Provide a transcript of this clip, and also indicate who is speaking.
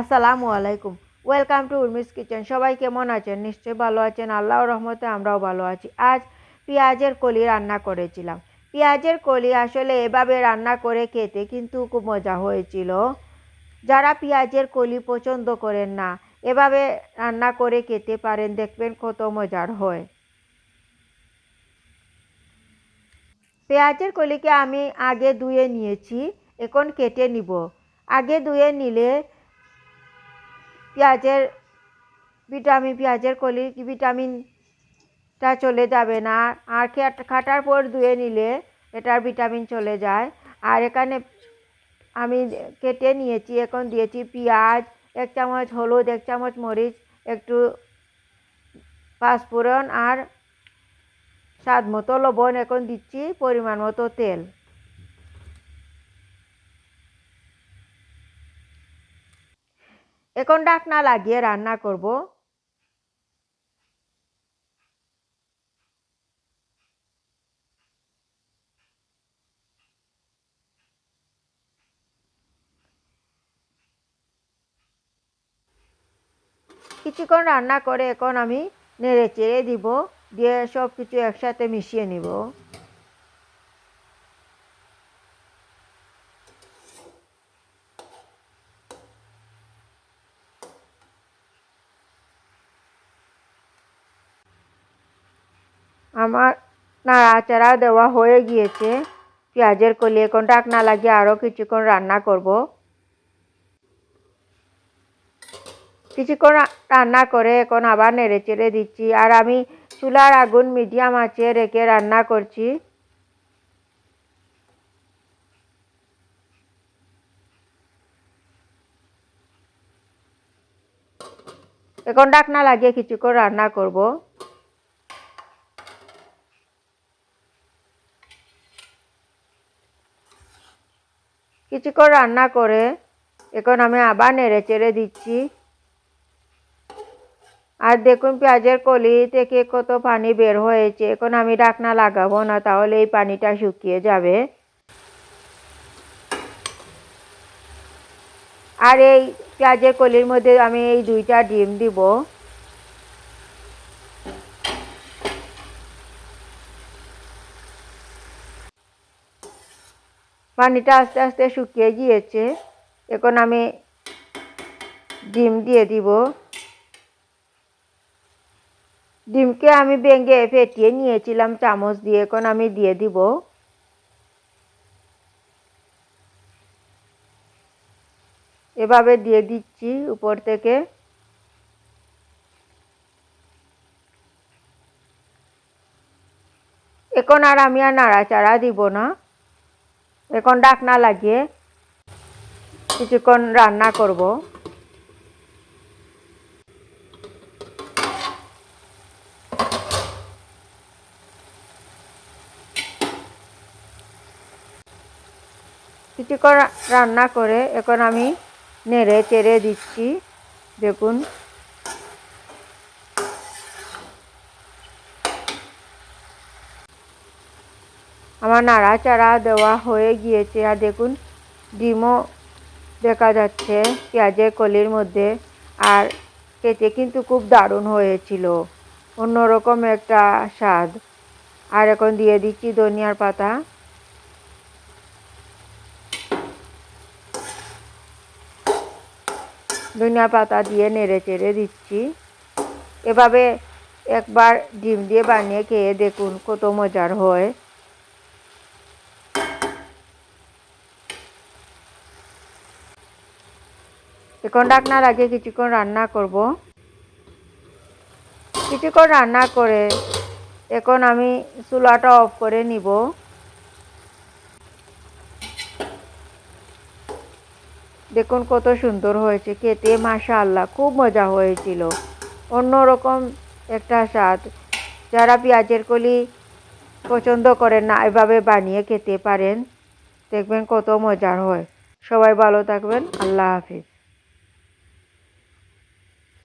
Speaker 1: আসসালামু আলাইকুম। Welcome to Urmi's kitchen সবাই কেমন আছেন? নিশ্চয়ই ভালো আছেন। আল্লাহর রহমতে আমরাও ভালো আছি। আজ পেঁয়াজের কলি রান্না করেছিলাম। পেঁয়াজের কলি আসলে এভাবে রান্না করে খেতে কিন্তু খুব মজা হয়েছিল। যারা পেঁয়াজের কলি পছন্দ করেন না, এভাবে রান্না করে খেতে পারেন। দেখবেন কত মজার হয়। পেঁয়াজের কলিকে আমি আগে ধুয়ে নিয়েছি। এখন কেটে নিব। আগে ধুয়ে নিলে পেঁয়াজের, ভিটামিন, পেঁয়াজের কলির ভিটামিনটা চলে যাবে না। আর খাটার পর ধুয়ে নিলে এটার ভিটামিন চলে যায়। আর এখানে আমি কেটে নিয়েছি, এখন দিয়েছি পেঁয়াজ, এক চামচ হলুদ, এক চামচ মরিচ, একটু পাঁচফোড়ন আর স্বাদ মতো লবণ। এখন দিচ্ছি পরিমাণ মতো তেল। এখন ডাকনা লাগিয়ে রান্না করব। কিছুক্ষণ রান্না করে এখন আমি নেড়ে চেড়ে দিব, দিয়ে সব কিছু একসাথে মিশিয়ে নিব। আমার নাড়াচাড়া দেওয়া হয়ে গিয়েছে। পেঁয়াজের কলি এখন ডাকনা লাগিয়ে আরও কিছুক্ষণ রান্না করব। কিছুক্ষণ রান্না করে এখন আবার নেড়ে চেড়ে দিচ্ছি। আর আমি চুলার আগুন মিডিয়াম আঁচে রেখে রান্না করছি। এখন ডাকনা লাগিয়ে কিছুক্ষণ রান্না করব। কিছুক্ষণ রান্না করে এখন আমি আবার নেড়ে চেড়ে দিচ্ছি। আর দেখুন পেঁয়াজের কলি থেকে কত পানি বের হয়েছে। এখন আমি ডাকনা লাগাবো না, তাহলে এই পানিটা শুকিয়ে যাবে। আর এই পেঁয়াজের কলির মধ্যে আমি এই দুইটা ডিম দিব। পানিটা আস্তে আস্তে শুকিয়ে গিয়েছে। এখন আমি ডিম দিয়ে দিব। ডিমকে আমি ভেঙে ফেটিয়ে নিয়েছিলাম চামচ দিয়ে, এখন আমি দিয়ে দিব। এভাবে দিয়ে দিচ্ছি উপর থেকে। এখন আর আমি আর নাড়াচাড়া দিব না। এখন ডাকনা লাগিয়ে কিছুক্ষণ রান্না করব। কিছুক্ষণ রান্না করে এখন আমি নেড়ে চেড়ে দিচ্ছি। দেখুন আমার নাড়াচাড়া দেওয়া হয়ে গিয়েছে। আর দেখুন, ডিমও দেখা যাচ্ছে পেঁয়াজের কলির মধ্যে। আর খেতে কিন্তু খুব দারুণ হয়েছিল। অন্যরকম একটা স্বাদ। আর এখন দিয়ে দিচ্ছি ধনিয়ার পাতা। ধনিয়া পাতা দিয়ে নেড়ে চেড়ে দিচ্ছি। এভাবে একবার ডিম দিয়ে বানিয়ে খেয়ে দেখুন কত মজার হয়। এখন ডাকনার আগে কিছুক্ষণ রান্না করব কিছুক্ষণ রান্না করে এখন আমি চুলাটা অফ করে নিব দেখুন কত সুন্দর হয়েছে খেতে মাশা আল্লাহ খুব মজা হয়েছিল অন্যরকম একটা স্বাদ যারা পেঁয়াজের কলি পছন্দ করেন না এভাবে বানিয়ে খেতে পারেন দেখবেন কত মজার হয় সবাই ভালো থাকবেন আল্লাহ হাফিজ।